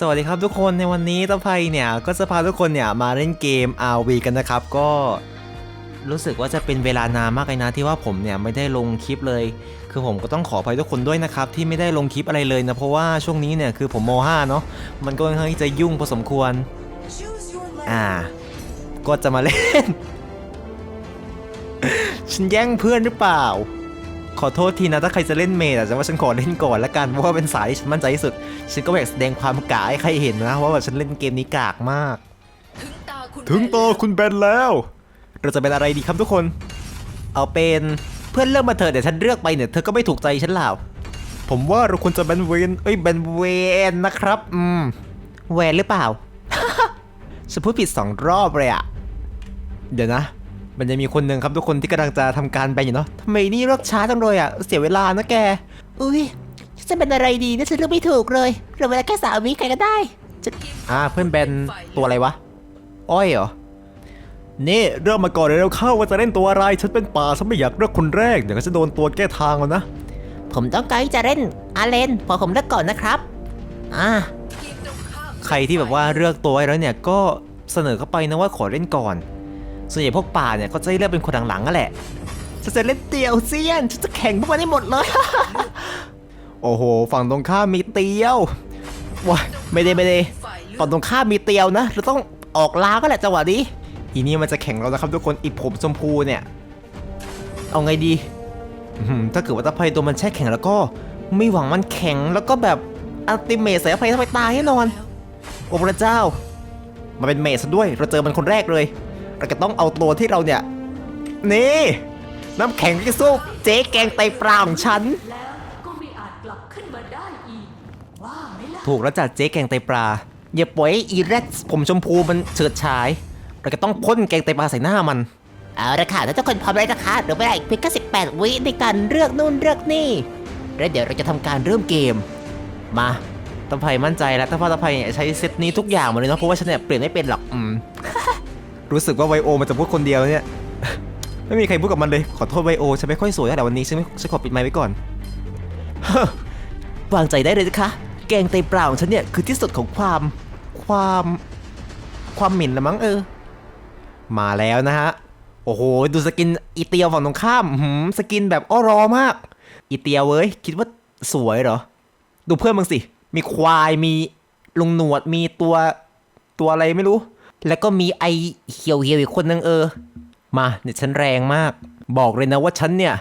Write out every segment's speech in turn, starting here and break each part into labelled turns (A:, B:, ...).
A: สวัสดีครับทุกคนในวันนี้ตะไพเนี่ยก็จะพาทุกคนเนี่ยมาเล่นเกม RV กันนะครับ ก็รู้สึกว่าจะเป็นเวลานานมากเลยนะที่ว่าผมเนี่ยไม่ได้ลงคลิปเลย คือผมก็ต้องขออภัยทุกคนด้วยนะครับที่ไม่ได้ลงคลิปอะไรเลยนะเพราะว่าช่วงนี้เนี่ยคือผมม5เนาะมันก็ค่อนข้างจะยุ่งพอสมควรอ่า ก็จะมาเล่น ฉันแย่งเพื่อนหรือเปล่า ขอโทษทีนะถ้าใครจะเล่นเมดอะแต่ว่าฉันขอเล่นก่อนละกันเพราะว่าเป็นสายที่ฉันมั่นใจที่สุด ฉันก็อยากแสดงความกากให้ใครเห็นนะว่าแบบฉันเล่นเกมนี้กากมาก
B: ถึงตาคุณ
A: ถึงโตวคุณเบนแล้ว เราจะเป็นอะไรดีครับทุกคน เอาเป็นเพื่อนเลือกมาเถอะเดี๋ยวฉันเลือกไปเนี่ยเธอก็ไม่ถูกใจฉันแล้วผมว่าเราควรจะเป็นเวนเอ้ยเป็นเวนนะครับ อืมเวนหรือเปล่าฉันพูดผิดสองรอบเลยอะเดี๋ยวนะ มันจะมีคนหนึ่งครับทุกคนที่กำลังจะทำการแบนอยู่เนาะทำไมนี่เลือกช้าจังเลยอะเสียเวลานะแก
C: อุ้ยฉันจะเป็นอะไรดีเนี่ยฉันเลือกไม่ถูกเลยเหลือเวลาแค่สามวิใครก็ได้จะ
A: อ่าเพื่อนแบนตัวอะไรวะ อ้อยเหรอ นี่เริ่มมาก่อนเร็วๆเข้าว่าจะเล่นตัวอะไร ฉันเป็นป่าฉันไม่อยากเลือกคนแรก เดี๋ยวก็จะโดนตัวแก้ทางแล้วนะ
C: ผมต้องการที่จะเล่นอาเลนพอผมเลือกก่อนนะครับ อ่า
B: ทีมตรงข้าม
A: ใครที่แบบว่าเลือกตัวไว้แล้วเนี่ยก็เสนอเข้าไปนะว่าขอเล่นก่อน ส่วนใหญ่พวกป่าเนี่ยก็จะเลือกเป็นคนหลังๆนั่นแหละฉันจะเล่นเตียวเซียนฉันจะแข่งพวกมันให้หมดเลย โอ้โห ฝั่งตรงข้ามมีเตียวว้าไม่ได้ไม่ได้
B: ฝั่
A: งตรงข้ามมีเตียวนะเราต้องออกล้าก็แหละจังหวะนี้อีนี่มันจะแข่งเรานะครับทุกคนอีผมชมพูเนี่ย เอาไงดีถ้าเกิดว่าตะไพตัวมันแช่แข็งแล้วก็ ไม่หวังมันแข็งแล้วก็แบบอัลติเมทใส่ตะไพทำไมตายแน่นอน โอ้พระเจ้ามาเป็นเมทซะด้วย เราเจอมันคนแรกเลย เราจะต้องเอาตัวที่เราเนี่ย นี่ น้ำแข็งที่สู้เจ๊แกงไตปลาของฉัน
B: แล้วก็ไม่อาจกลับขึ้นมาได้อีก ว่าไหมล่ะ
A: ถูกแล้วจัดเจ๊แกงไตปลาอย่าปล่อยให้อีแรดผมชมพูมันเฉิดฉาย เราจะต้องพ่นแกงไตปลาใส่หน้ามัน
C: เอาละค่ะถ้าทุกคนพร้อมแล้วนะคะเหลือเวลาอีกเพียงแค่สิบแปดวิในการเลือกนู่นเลือกนี่
A: แล้วเดี๋ยวเราจะทำการเริ่มเกม มาตะไพมั่นใจแล้วถ้าพ่อตะไพเนี่ยใช้เซตนี้ทุกอย่างหมดเลยเนาะเพราะว่าฉันเนี่ยเปลี่ยนไม่เป็นหรอกอืม รู้สึกว่าไวโอมันจะพูดคนเดียวเนี่ย ไม่มีใครพูดกับมันเลย ขอโทษไวโอฉันไม่ค่อยสวยแต่วันนี้ฉันไม่ฉันขอปิดไมค์ไว้ก่อนวางใจได้เลยนะคะ แกงไตปลาของฉันเนี่ยคือที่สุดของความความความหมิ่นละมั้งเออ มาแล้วนะฮะ โอ้โห ดูสกินอีเตียวฝั่งตรงข้ามหืมสกินแบบอ้อรอมาก อีเตียวเว้ย คิดว่าสวยเหรอ ดูเพื่อนมึงสิ มีควายมีลุงหนวดมีตัวตัวอะไรไม่รู้ แล้วก็มีไอเหี่ยวเหียวอีกคนนึงเออ มาเนี่ยฉันแรงมาก บอกเลยนะว่าฉันเนี่ย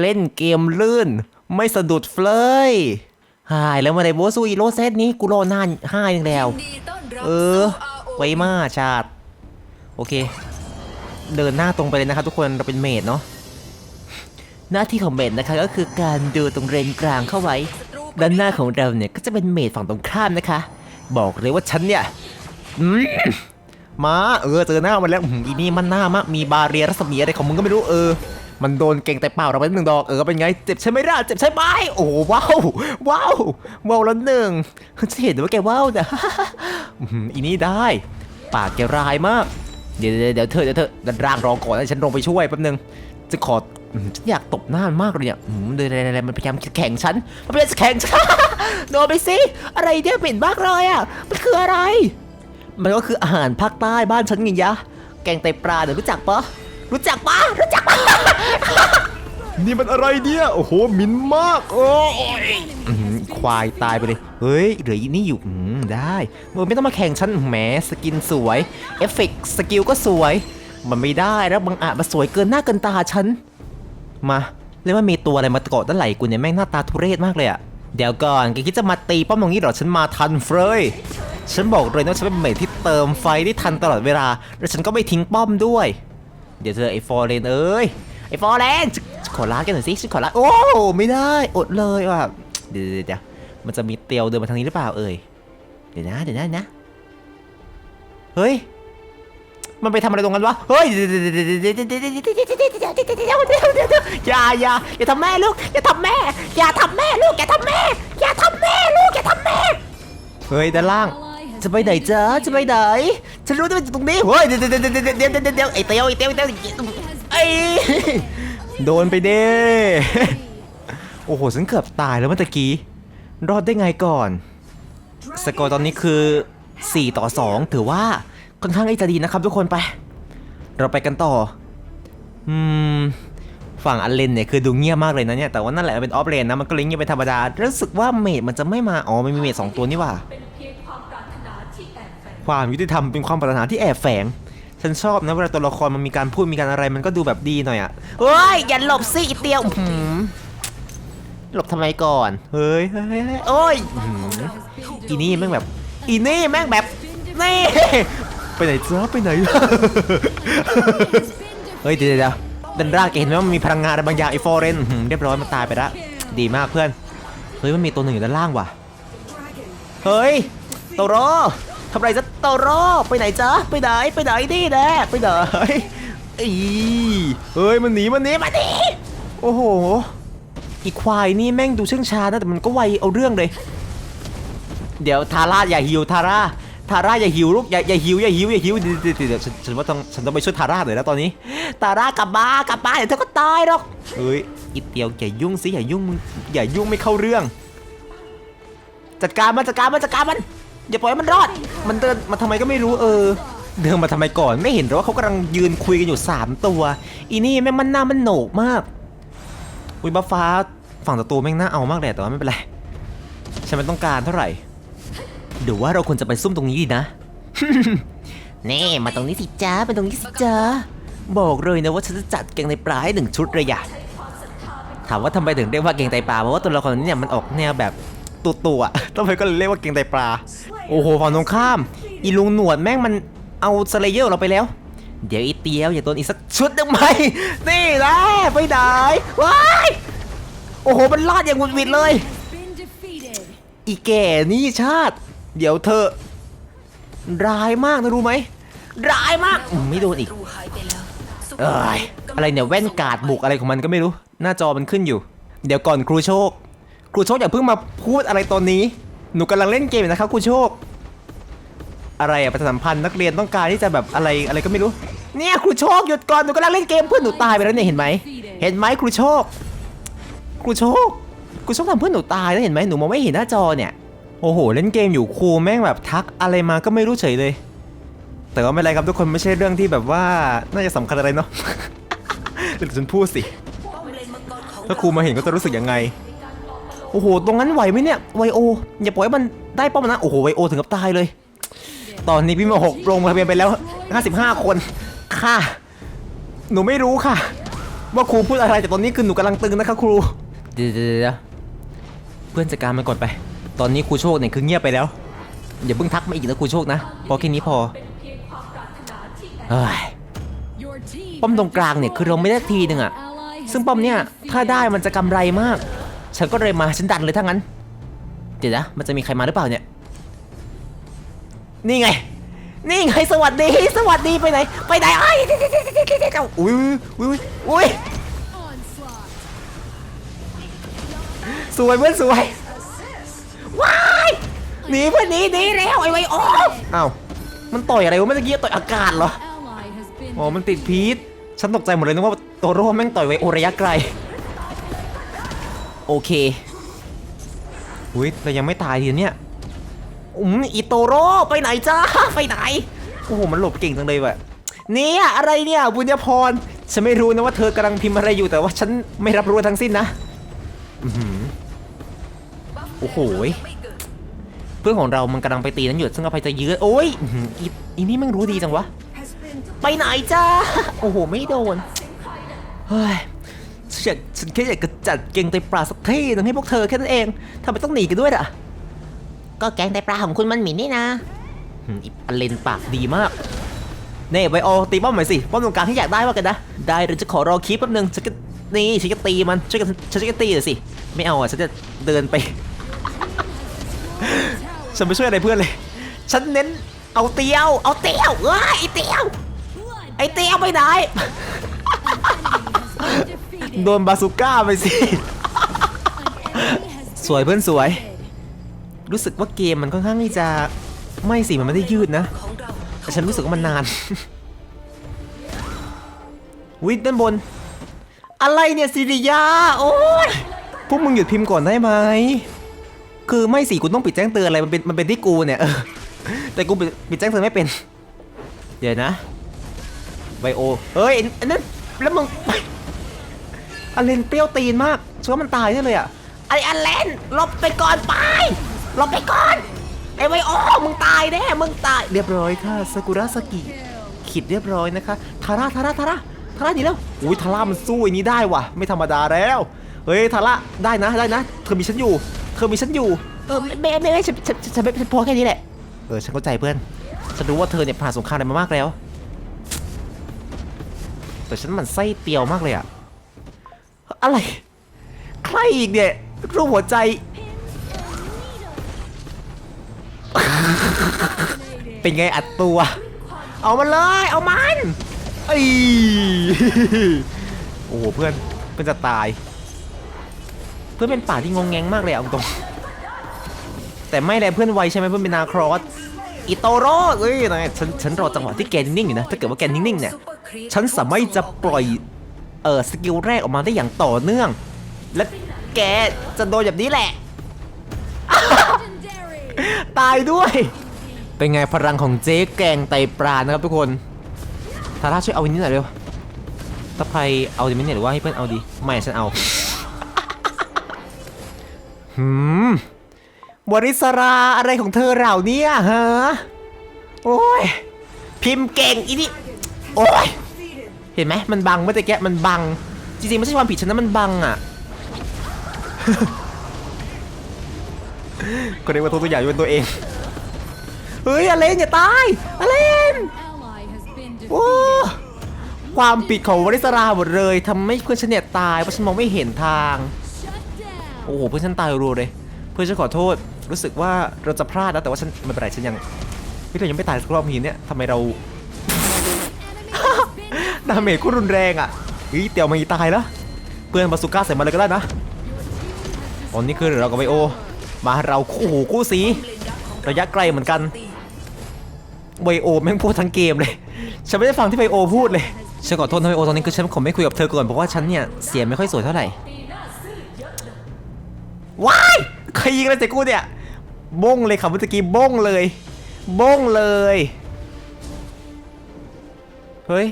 A: เล่นเกมลื่น ไม่สะดุดเฟลยหายแล้วมาในโบสูอีโรเซตนี้กูรอนานห้ายังแล้ว เออ ไว้มาชาติ โอเค เดินหน้าตรงไปเลยนะครับทุกคนเราเป็นเมดเนาะหน้าที่ของเมดนะคะก็คือการดูตรงเรนกลางเข้าไว้ ด้านหน้าของเราเนี่ยก็จะเป็นเมดฝั่งตรงข้ามนะคะ บอกเลยว่าฉันเนี่ย มาเออเจอหน้ามันแล้วอืมอีนี่มันหน้ามากมีบาเรียรัศมีอะไรของมึงก็ไม่รู้เออ มันโดนเก่งแต่เปล่าเราไปหนึ่งดอกเออเป็นไงเจ็บใช่ไหมล่ะเจ็บใช่ไหมโอ้ว้าวว้าวว้าวแล้วหนึ่งจะเห็นว่าแกว้าวนี่ยอื้อหืออีนี่ได้ปากแกร้ายมากเดี๋ยวเดี๋ยวเดี๋ยวเธอเดี๋ยวเธอดี๋ยวร่างรองก่อนแล้วฉันลงไปช่วยแป๊บนึงจะขออืมฉันอยากตบหน้ามันมากเลยเนี่ยอืมเดี๋ยวเดี๋ยวเดี๋ยวมันพยายามแข่งฉันมันพยายามจะแข่งฉันโดนไปสิอะไรเนี่ยเหม็นมากเลยอะมันคืออะไร มันก็คืออาหารภาคใต้บ้านฉันไงยะ แกงไตปลาเดี๋ยวรู้จักปะรู้จักปะรู้จักปะนี่มันอะไรเนี่ย โอ้โหมินมาก โอ้ยอื้อหือควายตายไปเลย เฮ้ย เหลืออีนี่อยู่อืมได้มึงไม่ต้องมาแข่งฉันแหมสกินสวย เอฟเฟกต์สกิลก็สวย มันไม่ได้แล้วบางอาจมาสวยเกินหน้าเกินตาฉัน มาเรียกว่ามีตัวอะไรมาเกาะด้านไหล่กูเนี่ยแม่งหน้าตาทุเรศมากเลยอะเดี๋ยวก่อนแกคิดจะมาตีป้อมตรงนี้เหรอ ฉันมาทันเฟยฉันบอกเลยนะว่าฉันเป็นเมทที่ เติมไฟที่ทันตลอดเวลา และฉันก็ไม่ทิ้งป้อมด้วย เดี๋ยวเจอไอ้ฟอร์เรนเอ้ย ไอ้ฟอร์เรนขอร้ากันหน่อยสิฉันขอร้าโอ้ไม่ได้อดเลยว่ะเดี๋ยวเดี๋ยวมันจะมีเตียวเดินมาทางนี้หรือเปล่าเอ้ยเดี๋ยวนะเดี๋ยวนะนะ เฮ้ย มันไปทำอะไรตรงกันวะ เฮ้ยเดี๋ย่าอย่าอย่าทำแม่ลูก อย่าทำแม่ อย่าทำแม่ลูก อย่าทำแม่ อย่าทำแม่ลูก อย่าทำแม่ เฮ้ยด้านล่าง จะไปไหนจ๊ะจะไปไหน ฉันรู้ว่ามันอยู่ตรงนี้เฮ้ยเดี๋ยวเดี๋ยวเดี๋ยวเดี๋ยวเดี๋ยวไอ้เตียวไอ้เตียวไอ้เตียวไอ้โดนไปเด้โอ้โหฉันเกือบตายแล้วเมื่อกี้ รอดได้ไงก่อน สกอร์ตอนนี้คือ 4 ต่อ 2 ถือว่าค่อนข้างที่จะดีนะครับทุกคนไป เราไปกันต่อ อืมฝั่งอันเลนเนี่ยคือดูเงียบมากเลยนะเนี่ยแต่ว่านั่นแหละเป็นออฟเลนนะมันก็เลยเงียบเป็นธรรมดารู้สึกว่าเมดมันจะไม่มาอ๋อไม่มีเมดสองตัวนี่ว่า
B: ความ
A: ยุติธรรมเป็นความปรารถนาที่แอบแฝง ฉันชอบนะเวลาตัวละครมันมีการพูดมีการอะไรมันก็ดูแบบดีหน่อยอะ
C: เฮ้ยอย่าหลบสิอีเตียวอื้อหือหลบทำไมก่อน
A: เฮ้ยเฮ้ยเฮ้ยเฮ้ย
C: โอ้ย
A: อีนี่แม่งแบบ
C: อีนี่แม่งแบบนี่
A: ไปไหนจ้าไปไหน เฮ้ยเดี๋ยวเดี๋ยวเดันร่าแกเห็นไหมว่ามันมีพลังงานอะไรบางอย่างไอ้ฟอร์เรนอื้อหือเรียบร้อยมันตายไปแล้วดีมากเพื่อน เฮ้ยมันมีตัวหนึ่งอยู่ด้านล่างว่ะ เฮ้ยโตโร ทำไรจะตโรไปไหนจ๊ะไปไหนไปไหนนี่แน่ไปไหนอีเฮ้ยมันหนีมันหนีมันหนีโอ้โหอีควายนี่แม่งดูเชื่องช้านะแต่มันก็ไวเอาเรื่องเลย เดี๋ยวทาร่าอย่าหิวทาร่าทาร่าอย่าหิวลูกอย่าอย่าหิวอย่าหิวอย่าหิวเดี๋ยวเดี๋ยวเดี๋ยวฉันฉันว่าต้องฉันต้องไปช่วยทาร่าหน่อยแล้วตอนนี้
C: ตาร่ากลับมากลับมาเดี๋ยวเธอก็ตายหรอก
A: เอ้ยอีเตียวอย่ายุ่งสิอย่ายุ่งมึงอย่ายุ่งไม่เข้าเรื่อง จัดการมันจัดการมันจัดการมัน อย่าปล่อยให้มันรอด มันเดินมาทำไมก็ไม่รู้เออ เดินมาทำไมก่อนไม่เห็นหรอว่าเขากำลังยืนคุยกันอยู่ 3 ตัว อีนี่แม่งมันหน้ามันโหนกมากอุ้ยบัฟฟ้าฝั่งศัตรูแม่งน่าเอามากเลยแต่ว่าไม่เป็นไรฉันไม่ต้องการเท่าไหร่เดี๋ยวว่าเราควรจะไปซุ่มตรงนี้ดีนะ
C: นี่มาตรงนี้สิจ้ามาตรงนี้สิจ้า
A: บอกเลยนะว่าฉันจะจัดเกงในปลาให้หนึ่งชุดเลยอะถามว่าทำไมถึงเรียกว่าเกงไตปลาเพราะว่าตัวละครนี้เนี่ยมันออกแนวแบบ ตัวตัวๆอะต้องไปก็เลยเรียกว่าเกงไตปลา โอ้โหฝั่งตรงข้าม อีลุงหนวดแม่งมันเอาสเลเยอร์เราไปแล้ว เดี๋ยวอีเตียวอย่าโดนอีกสักชุดหนึงไหมนี่แหละไปไหนว้ายโอ้โหมันรอดอย่างหวุดหวิดเลย อีแก่นี่ชาติ เดี๋ยวเธอร้ายมากนะรู้ไหมร้ายมากอืมไม่โดนอีกเอ้ยอะไรเนี่ยแว่นกาดบุกอะไรของมันก็ไม่รู้ หน้าจอมันขึ้นอยู่ เดี๋ยวก่อนครูโชค ครูโชคอย่าเพิ่งมาพูดอะไรตอนนี้ หนูกำลังเล่นเกมอยู่นะครับครูโชค อะไรอะประชาสัมพันธ์นักเรียนต้องการที่จะแบบอะไรอะไรก็ไม่รู้ เนี่ยครูโชคหยุดก่อนหนูกำลังเล่นเกมเพื่อนหนูตายไปแล้วเนี่ยเห็นไหมเห็นไหมครูโชค ครูโชคครูโชคทำเพื่อนหนูตายแล้วเห็นไหมหนูมองไม่เห็นหน้าจอเนี่ยโอ้โหเล่นเกมอยู่ครูแม่งแบบทักอะไรมาก็ไม่รู้เฉยเลย แต่ว่าไม่เป็นไรครับทุกคนไม่ใช่เรื่องที่แบบว่าน่าจะสำคัญอะไรเนาะ เดี๋ยวฉันพูดสิ ถ้าครูมาเห็นก็จะรู้สึกยังไง โอ้โห ตรงนั้นไหวไหมเนี่ย ไวโอ อย่าปล่อยให้มันได้ป้อมนะ โอ้โห ไวโอถึงกับตายเลย ตอนนี้พี่มาหกลงทะเบียนไปแล้ว 55 คน ค่ะ หนูไม่รู้ค่ะ ว่าครูพูดอะไร แต่ตอนนี้คือหนูกำลังตึงนะครับครู เดี๋ยวเพื่อนจัดการมันก่อนไป ตอนนี้ครูโชคเนี่ยคือเงียบไปแล้ว อย่าเพิ่งทักมาอีกนะครูโชคนะ พอแค่นี้พอ
B: เป็นเพียงความปรารถนาที่แอบ
A: เฮ้ยป้อมตรงกลางเนี่ยคือเราไม่ได้ทีหนึ่งอะซึ่งป้อมเนี่ยถ้าได้มันจะกำไรมาก ฉันก็เลยมาฉันดันเลยถ้างั้น เดี๋ยวนะ มันจะมีใครมาหรือเปล่าเนี่ย นี่ไง นี่ไงสวัสดี สวัสดีไปไหน ไปไหนไอ้ยอุ้ยอุ้ยอุ้ยสวยเพื่อนสวย
C: ว้ายหนีเพื่อนหนีหนีแล้วไอ้ไวโอ
A: อ้าวมันต่อยอะไรวะเมื่อกี้ต่อยอากาศเหรออ๋อมันติดพีทฉันตกใจหมดเลยนึกว่าโตโร่แม่งต่อยไว้โอระยะไกล โอเคอุ้ยเรายังไม่ตายทีเนี่ยอืมอีโตโร่ไปไหนจ้าไปไหนโอ้โหมันหลบเก่งจังเลยว่ะเนี่ยอะไรเนี่ยบุญญาพรฉันไม่รู้นะว่าเธอกำลังพิมพ์อะไรอยู่แต่ว่าฉันไม่รับรู้ทั้งสิ้นนะอื้อหือโอ้โหยเพื่อนของเรามันกำลังไปตีนั้นอยู่ซึ่งอภัยจะยื้อโอ้ยอื้อหืออีอีนี่แม่งรู้ดีจังวะ
C: ไปไหนจ้า
A: โอ้โหไม่โดนเฮ้ย ฉันอยากฉันแค่อยากจะจัดเก่งไตปลาสักที่หนึงให้พวกเธอแค่นั้นเองทำไมต้องหนีกันด้วยล่ะ
C: ก็แกงไตปลาของคุณมันหมิ่นนี่นะ
A: อืมอีอเลนปากดีมากเน่ไวโอตีป้อมหน่อยสิป้อมตรงกลางที่อยากได้ว่ากันนะ ได้หรือจะขอรอคลิปแป๊บนึงฉันก็นี่ฉันจะตีมันช่วยกันฉันจะตีเลยสิ ไม่เอาอะฉันจะเดินไป ฉันไม่ช่วยอะไรเพื่อนเลย ฉันเน้นเอาเตียว เอาเตียวเอ้ยไอเตียว ไอเตียวไปไหน โดนบาซูก้าไปสิ สวยเพื่อนสวย รู้สึกว่าเกมมันค่อนข้างที่จะไม่สิมันไม่ได้ยืดนะแต่ฉันรู้สึกว่ามันนาน วิทด้านบน อะไรเนี่ยซิริยา โอ้ยพวกมึงหยุดพิมพ์ก่อนได้ไหม คือไม่สิกูต้องปิดแจ้งเตือนอะไรมันเป็นมันเป็นที่กูเนี่ยเออแต่กูปิดปิดแจ้งเตือนไม่เป็น เดี๋ยวนะไบโอ เฮ้ย อันนั้น แล้วมึง อเลนเปรี้ยวตีนมากชัวามันตายแน่เลยอะ
C: ไอ้อเลนหลบไปก่อนไปหลบไปก่อนไอ้ไวโอมึงตายแน่มึงตาย
A: เรียบร้อยค่ะซากุระสกิขิดเรียบร้อยนะคะทาร่าทาร่าทาร่าทาร่าดีแล้วอุ้ยทาร่ามันสู้ไอ้นี้ได้ว่ะ ไม่ธรรมดาแล้วเฮ้ยทาร่าได้นะได้นะ เธอมีฉันอยู่ เธอมีฉันอยู่
C: เออไม่ไม่ไม่ไม่ฉันฉันฉันฉันฉันพอแค่นี้แหละ
A: เออฉันเข้าใจเพื่อนฉันรู้ว่าเธอเนี่ยผ่านสงครามอะไรมามากแล้ว แต่ฉันหมันไส้เตียวมากเลยอะ อะไร ใครอีกเนี่ยรูปหัวใจ เป็นไงอัดตัว เอามันเลย เอามันไอ้ยโอ้โหเพื่อนเพื่อนจะตาย เพื่อนเป็นป่าที่งงแงงมากเลยเอาตรงแต่ไม่เลยเพื่อนไวใช่ไหมเพื่อนเป็นนาครอสอิโตโร่เอ้ยนายฉันฉันรอจังหวะที่แกนิ่งๆอยู่นะถ้าเกิดว่าแกนิ่งๆเนี่ยฉันสามารถจะปล่อย เออสกิลแรกออกมาได้อย่างต่อเนื่อง และแกจะโดนแบบนี้แหละ ตายด้วย เป็นไงพลังของเจ๊แกงไตปลานะครับทุกคนทาร่าช่วยเอาอันนี้หน่อยเร็วตะไพเอาดีไหมเนี่ยหรือว่าให้เพื่อนเอาดี ไม่ฉันเอาหืมบริสราอะไรของเธอเหล่านี้ฮะ โอ้ย พิมพ์เก่งอีนี่ โอ้ย เห็นไหมมันบังเมื่อตะแกะมันบัง จริงๆ ไม่ใช่ความผิดฉันนะมันบังอะก็เรียกว่าตัวตัวอย่างเป็นตัวเอง เฮ้ยอเลนอย่าตายอเลนโอ้ความผิดของวริสราหมดเลยทำให้เพื่อนฉันเนี่ยตายเพราะฉันมองไม่เห็นทาง โอ้โหเพื่อนฉันตายรัวเลย เพื่อนฉันขอโทษ รู้สึกว่าเราจะพลาดนะแต่ว่าฉันไม่เป็นไรฉันยังพี่เรายังไม่ตายสักรอบนี้เนี่ยทำไมเรา ดาเมจก็รุนแรงอะเฮ้ยเตียวมีตายแล้วเพื่อนบาสุก้าใส่มาเลยก็ได้นะอ๋อนี่คือเรากับไบโอ มาเราคู่หูคู่สีระยะไกลเหมือนกันไบโอแม่งพูดทั้งเกมเลย ฉันไม่ได้ฟังที่ไบโอพูดเลยฉันขอโทษนะไบโอตอนนี้คือฉันขอไม่คุยกับเธอก่อนเพราะว่าฉันเนี่ยเสียงไม่ค่อยสวยเท่าไหร่ว้ายใครยิงอะไรใส่กูเนี่ยบงเลยครับเมื่อกี้บงเลยบงเลย เฮ้ย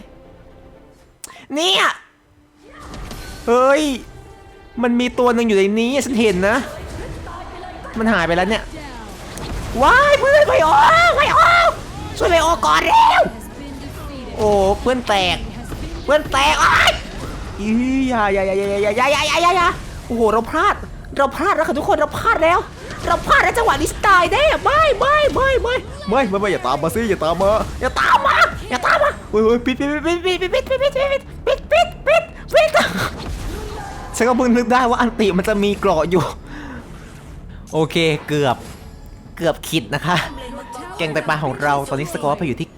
A: เนี่ย เฮ้ย มันมีตัวหนึ่งอยู่ในนี้ฉันเห็นนะ มันหายไปแล้วเนี่ย ว้ายเพื่อนไปออกไปออกช่วยไปออกก่อนเร็ว โอ้เพื่อนแตก เพื่อนแตกอ้ายอีอย่าอย่าอย่าอย่าอย่าอย่าอย่าอย่าอย่าอย่าโอ้โหเราพลาด เราพลาดแล้วค่ะทุกคนเราพลาดแล้ว เราพลาดแล้วจังหวะนี้ตายแน่ไม่ไม่ไม่ไม่ไม่ไม่ไม่อย่าตามมาสิอย่าตามมาอย่าตามมาอย่าตามมาเฮ้ยเฮ้ยปิดปิดปิดปิดปิดปิดปิดปิดปิด ฉันก็เพิ่งนึกได้ว่าอันติมันจะมีเกราะอยู่ โอเคเกือบเกือบคิดนะคะแกงไตปลาของเราตอนนี้สกอร์ไปอยู่ที่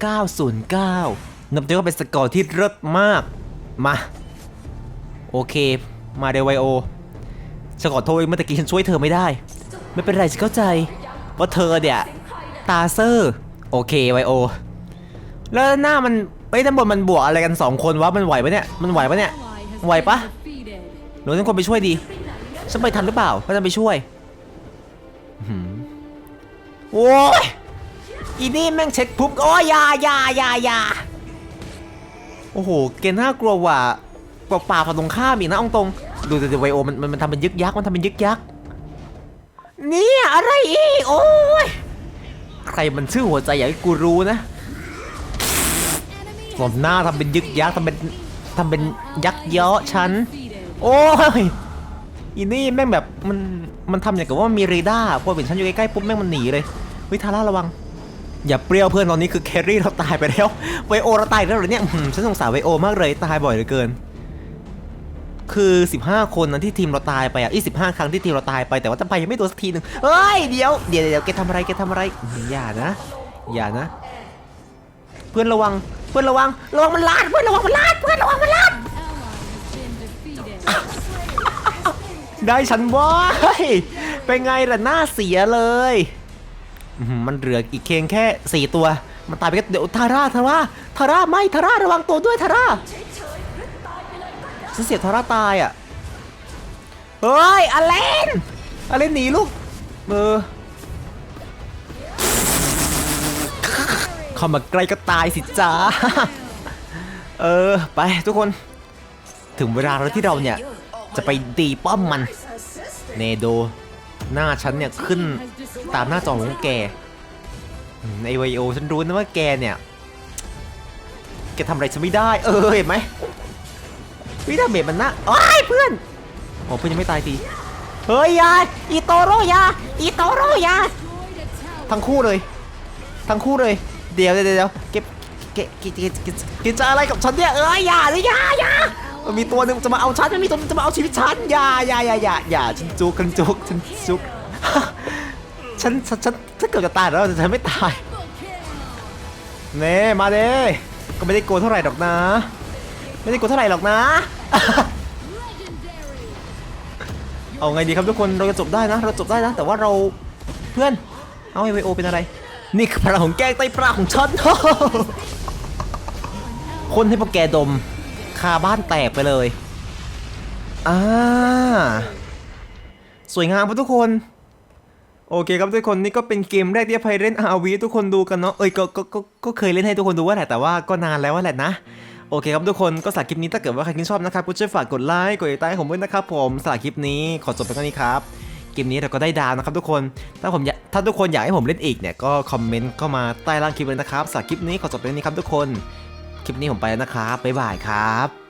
A: 909นับถือว่าเป็นสกอร์ที่เลิศมากมา โอเค มาเดวไวโอฉันขอโทษเมื่อตะกี้ฉันช่วยเธอไม่ได้ ไม่เป็นไรฉันเข้าใจว่าเธอเนี่ยตาเซอร์โอเคไวโอ แล้วหน้ามันเอ้ด้านบนมันบวกอะไรกันสองคนวะมันไหวปะเนี่ย มันไหวปะเนี่ยไหวปะ หนูต้องคนไปช่วยดีฉันไปทันหรือเปล่าก็จะไปช่วยหโอ้ยอีนี่แม่งเช็คปุ๊บโอ้ยยายายายาโอ้โห เกณฑ์น่ากลัวว่าป่าป่าฝั่งตรงข้ามอีกนะองตรง ดูแต่ไวโอมันมันมันทำเป็นยึกยักมันทำเป็นยึกยักเนี่ยอะไรอีก โอ้ย ใครมันชื่อหัวใจอยากให้กูรู้นะสมหน้าทำเป็นยึกยักทำเป็นทำเป็นยักเยาะฉัน โอ้ยอีนี่แม่งแบบมันมันทำอย่างกับว่ามีเรดาร์พอเห็นฉันอยู่ใกล้ๆปุ๊บแม่งมันหนีเลยเฮ้ยทาร่าระวัง อย่าเปรี้ยวเพื่อนตอนนี้คือแครี่เราตายไปแล้วไวโอเราตายแล้วเหรอเนี่ยฉันสงสารไวโอมากเลยตายบ่อยเหลือเกิน คือ 15 คนนั้นที่ทีมเราตายไปอะอี15ครั้งที่ทีมเราตายไปแต่ว่าตั้งไปยังไม่โดนสักทีหนึ่งเฮ้ยเดี๋ยวเดี๋ยวเดี๋ยวแกทำอะไรแกทำอะไรอื้อหืออย่านะ อย่านะ เพื่อนระวังเพื่อนระวังระวังมันลาดเพื่อนระวังมันลาดเพื่อนระวังมัน ได้ฉันว้ายเป็นไงล่ะหน้าเสียเลยอื้อหือมันเหลืออีกเคียงแค่สี่ตัว มันตายไปก็เดี๋ยวทาร่าทาร่าทาร่าไม่ทาร่าระวังตัวด้วยทาร่าฉันเสียทาร่าตายอะเฮ้ยอเลนอเลนหนีลูกเออเข้ามาใกล้ก็ตายสิจ้า เออ ไปทุกคน ถึงเวลาแล้วที่เราเนี่ย จะไปตีป้อมมัน เนโด หน้าฉันเนี่ยขึ้นตามหน้าจอของแกอืมในไวโอฉันรู้นะว่าแกเนี่ย แกทำอะไรฉันไม่ได้ เออเห็นไหมวิดาเมจมันนะโอ้ยเพื่อนโอ้เพื่อนยังไม่ตายที
C: เฮ้ยอยาอีโตโรยาอีโตโรยา
A: ทั้งคู่เลย ทั้งคู่เลย เดี๋ยวเดี๋ยวเดี๋ยวเก็บเก็บเก็บเก็บเก็บเก็บจะอะไรกับฉันเนี่ยเอ้ยอย่าเลยอย่าอย่า มันมีตัวหนึ่งจะมาเอาฉันมันมีตัวหนึงจะมาเอาชีวิตฉันอย่าอย่าอย่าอย่าอย่าฉันจุกฉันจุกฉันจุกฉันฉันถ้าเกิดจะตายแล้วฉันไม่ตายเน่มาเด้ก็ไม่ได้โกลัวเท่าไหร่หรอกนะ ไม่ได้โกลัวเท่าไหร่หรอกนะ เอาไงดีครับทุกคนเราจะจบได้นะ เราจบได้นะ แต่ว่าเราเพื่อนเอาไอวโอเป็นอะไร นี่คือพลังของแกงไตปลาของฉันคนให้พวกแกดม คาบ้านแตกไปเลย อ่า สวยงามครับทุกคน โอเคครับทุกคนนี่ก็เป็นเกมแรกที่ไพเล่น RV ทุกคนดูกันเนาะ เอ้ยก็ก็ก็ก็เคยเล่นให้ทุกคนดูว่าแหละแต่ว่าก็นานแล้วว่าแหละนะโอเคครับทุกคนก็สำหรับคลิปนี้ถ้าเกิดว่าใครชื่นชอบนะครับก็ช่วยฝากกดไลค์กดติดตามผมด้วยนะครับผมสำหรับคลิปนี้ขอจบไปแค่นี้ครับเกมนี้เราก็ได้ดาวนะครับทุกคนถ้าผมถ้าทุกคนอยากให้ผมเล่นอีกเนี่ยก็คอมเมนต์เข้ามาใต้ล่างคลิปเลยนะครับสำหรับคลิปนี้ขอจบไปแค่นี้ครับทุกคน คลิปนี้ผมไปแล้วนะครับบ๊ายบายครับ